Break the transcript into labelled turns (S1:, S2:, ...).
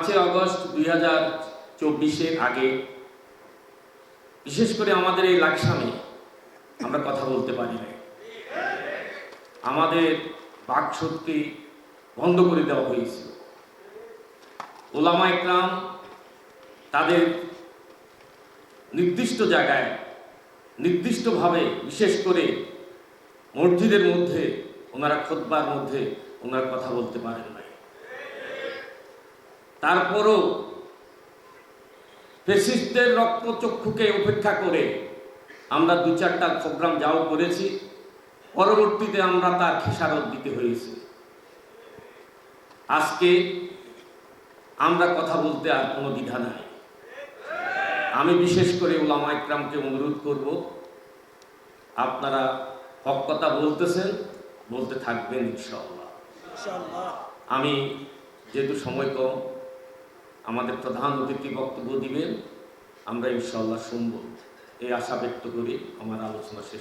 S1: পাঁচই আগস্ট দুই হাজার চব্বিশের আগে, বিশেষ করে আমাদের এই লাকসামে আমরা কথা বলতে পারি না আমাদের বাকশক্তি বন্ধ করে দেওয়া হয়েছিল। ওলামা একরাম তাদের নির্দিষ্ট জায়গায়, নির্দিষ্টভাবে বিশেষ করে মসজিদের মধ্যে, ওনারা খোদবার মধ্যে ওনারা কথা বলতে পারেন নাই। তারপরও ফেসিস্টদের রক্তচক্ষুকে উপেক্ষা করে আমরা দু চারটা প্রোগ্রাম যাও করেছি পরবর্তীতে আমরা তার খেসারত দিতে হয়েছে। আজকে আমরা কথা বলতে আর কোনো দ্বিধা নাই। আমি বিশেষ করে ওলামা ইকরামকে অনুরোধ করব আপনারা হক কথা বলতেছেন বলতে থাকবেন ইনশাআল্লাহ। আমি যেহেতু সময় কম আমাদের প্রধান অতিথি বক্তব্য দিবেন। আমরা ইনশাআল্লাহ শুনব। এই আশা ব্যক্ত করে আমার আলোচনা শেষ